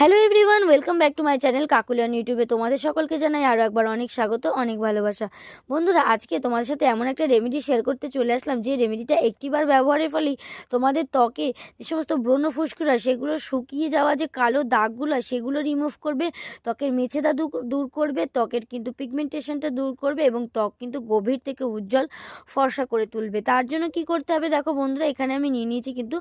Hello everyone welcome back to my channel Kakulian ইউটিউবে তোমাদের সকলকে জানাই আরও একবার অনেক স্বাগত, অনেক ভালোবাসা। বন্ধুরা, আজকে তোমাদের সাথে এমন একটা রেমেডি শেয়ার করতে চলে আসলাম, যে রেমেডিটা একটিবার ব্যবহারের ফলেই তোমাদের ত্বকে যে সমস্ত ব্রণ ফুসকুরা, সেগুলো শুকিয়ে যাওয়া যে কালো দাগগুলো, সেগুলো রিমুভ করবে, ত্বকের মেছেদা দূর- দূর করবে, ত্বকের কিন্তু পিগমেন্টেশনটা দূর করবে এবং ত্বক কিন্তু গভীর থেকে উজ্জ্বল ফর্সা করে তুলবে। তার জন্য কি করতে হবে দেখো বন্ধুরা, এখানে আমি নিয়ে নিয়েছি কিন্তু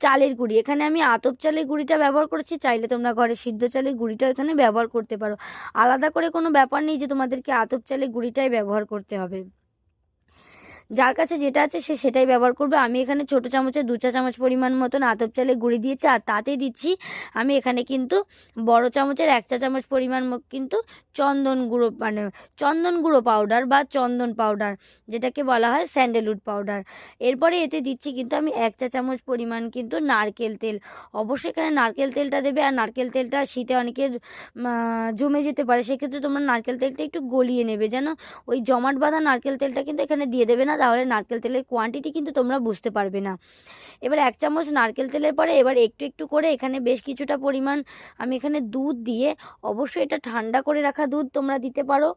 চালের গুঁড়ি। এখানে আমি আতপ চালের গুঁড়িটা ব্যবহার করেছি, চাইলে তোমরা ঘরে সিদ্ধ চালের গুঁড়িটা এখানে ব্যবহার করতে পারো। আলাদা করে কোনো ব্যাপার নেই যে তোমাদেরকে আতপ চালের গুঁড়িটাই ব্যবহার করতে হবে। যার কাছে যেটা আছে সে সেটাই ব্যবহার করবে। আমি এখানে ছোট চামচে দু চা চামচ পরিমাণ মতন আতপ চালে গুঁড়ি দিয়েছি আর তাতে দিচ্ছি আমি এখানে কিন্তু বড় চামচের এক চা চামচ পরিমাণ কিন্তু চন্দন গুঁড়ো মানে চন্দন গুঁড়ো পাউডার বা চন্দন পাউডার যেটাকে বলা হয় স্যান্ডেলউড পাউডার এরপরে এতে দিচ্ছি কিন্তু আমি এক চা চামচ পরিমাণ কিন্তু নারকেল তেল। অবশ্যই এখানে নারকেল তেলটা দেবে আর নারকেল তেলটা শীতে অনেকের জমে যেতে পারে। সেক্ষেত্রে তোমরা নারকেল তেলটা একটু গলিয়ে নেবে। যেন ওই জমাট বাঁধা নারকেল তেলটা কিন্তু এখানে দিয়ে দেবে না। তাহলে নারকেল তেলের কোয়ান্টিটি কিন্তু তোমরা বুঝতে পারবে না। এবার এক চামচ নারকেল তেলের পরে এবার একটু একটু করে এখানে বেশ কিছুটা পরিমাণ আমি এখানে দুধ দিয়ে অবশ্যই এটা ঠান্ডা করে রাখা দুধ তোমরা দিতে পারো।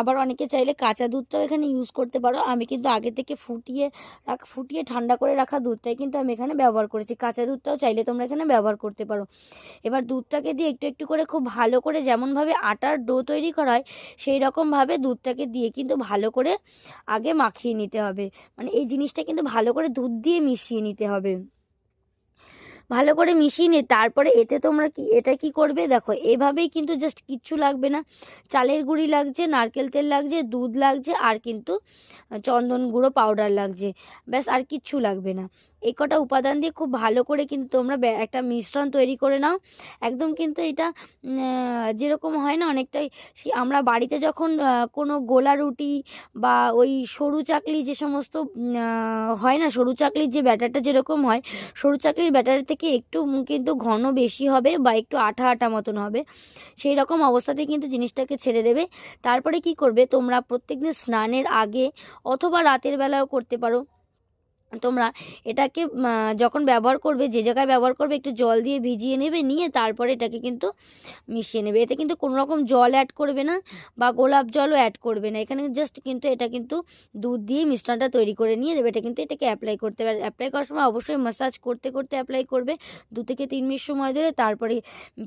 আবার অনেকে চাইলে কাঁচা দুধটাও এখানে ইউজ করতে পারো। আমি কিন্তু আগে থেকে ফুটিয়ে রাখ, ফুটিয়ে ঠান্ডা করে রাখা দুধটাই কিন্তু আমি এখানে ব্যবহার করেছি। কাঁচা দুধটাও চাইলে তোমরা এখানে ব্যবহার করতে পারো। এবার দুধটাকে দিয়ে একটু একটু করে খুব ভালো করে যেমনভাবে আটার ডো তৈরি করা হয় সেই রকমভাবে দুধটাকে দিয়ে কিন্তু ভালো করে আগে মাখিয়ে নিতে হবে। মানে এই জিনিসটা কিন্তু ভালো করে দুধ দিয়ে মিশিয়ে নিতে হবে। ভালো করে মিশিয়ে নিয়ে তারপরে এতে তোমরা কি, এটা কি করবে? দেখো, এভাবেই কিন্তু জাস্ট কিচ্ছু লাগবে না। চালের গুঁড়ি লাগছে, নারকেল তেল লাগছে, দুধ লাগছে, আর কিন্তু চন্দন গুঁড়ো পাউডার লাগছে। ব্যাস, আর কিচ্ছু লাগবে না। এই কটা উপাদান দিয়ে খুব ভালো করে কিন্তু তোমরা একটা মিশ্রণ তৈরি করে নাও। একদম কিন্তু এটা যেরকম হয় না, অনেকটাই আমরা বাড়িতে যখন কোনো গোলা রুটি বা ওই সরু চাকলি যে সমস্ত হয় না, সরু চাকলির যে ব্যাটারটা যেরকম হয়, সরু চাকলির ব্যাটারের থেকে, একটু কিন্তু ঘন বেশি হবে বা একটু আঠা আঠা মতন হবে। সেই রকম অবস্থাতে কিন্তু জিনিসটাকে ছেড়ে দেবে। তারপরে কি করবে? তোমরা প্রত্যেকদিন স্নানের আগে অথবা রাতের বেলাও করতে পারো। তোমরা এটাকে যখন ব্যবহার করবে, যে জায়গায় ব্যবহার করবে, একটু জল দিয়ে ভিজিয়ে নেবে, নিয়ে তারপরে এটাকে কিন্তু মিশিয়ে নেবে। এতে কিন্তু কোনো রকম জল অ্যাড করবে না বা গোলাপ জলও অ্যাড করবে না। এখানে জাস্ট কিন্তু এটা কিন্তু দুধ দিয়ে মিশ্রণটা তৈরি করে নিয়ে দেবে এটা কিন্তু এটাকে অ্যাপ্লাই করতে পারে। অ্যাপ্লাই করার সময় অবশ্যই ম্যাসাজ করতে করতে অ্যাপ্লাই করবে। দু থেকে তিন মিনিট সময় ধরে তারপরে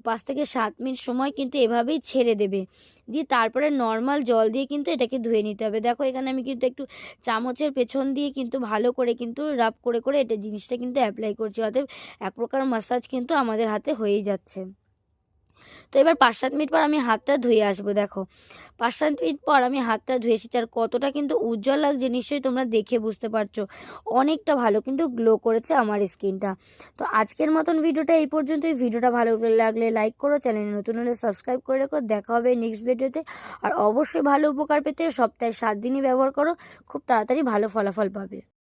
পাঁচ থেকে সাত মিনিট সময় কিন্তু এভাবেই ছেড়ে দেবে। দিয়ে তারপরে নর্মাল জল দিয়ে কিন্তু এটাকে ধুয়ে নিতে হবে। দেখো এখানে আমি কিন্তু একটু চামচের পেছন দিয়ে কিন্তু ভালো করে কিন্তু রাব করে করে এটা জিনিসটা কিন্তু অ্যাপ্লাই করছি। অতএব এক প্রকার মাসাজ কিন্তু আমাদের হাতে হয়েই যাচ্ছে। তো এবার পাঁচ সাত মিনিট পর আমি হাতটা ধুয়ে আসব, দেখো। পাঁচ সাত মিনিট পর আমি হাতটা ধুয়ে এসেছি আর কতটা কিন্তু উজ্জ্বল লাগছে, নিশ্চয়ই তোমরা দেখে বুঝতে পারছ। অনেকটা ভালো কিন্তু গ্লো করেছে আমার স্কিনটা তো আজকের মতন ভিডিওটা এই পর্যন্তই। ভিডিওটা ভালো লাগলে লাইক করো চ্যানেলে নতুন হলে সাবস্ক্রাইব করে রেখো। দেখা হবে নেক্সট ভিডিওতে আর অবশ্যই ভালো উপকার পেতে সপ্তাহে সাত দিনই ব্যবহার করো। খুব তাড়াতাড়ি ভালো ফলাফল পাবে।